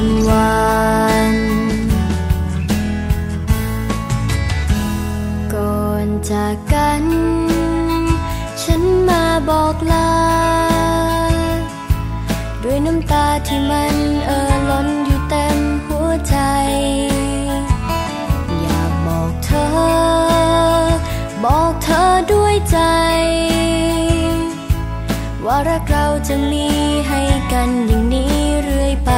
ันวานก่อนจากกัน ฉันมาบอกลา ด้วยน้ำตาที่มันเอ่อล้นอยู่เต็มหัวใจ อยากบอกเธอ บอกเธอด้วยใจ ว่ารักเราจะมีให้กันอย่างนี้เรื่อยไป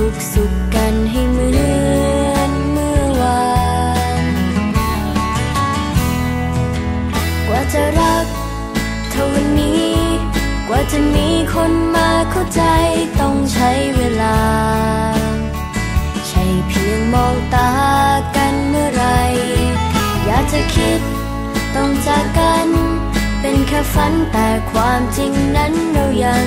ทุกสุขกันให้เหมือนเมื่อวาน กว่าจะรักเท่าวันนี้ กว่าจะมีคนมาเข้าใจต้องใช้เวลา ใช่เพียงมองตากันเมื่อไร อยากจะคิดต้องจากกัน เป็นแค่ฝันแต่ความจริงนั้นเรายัง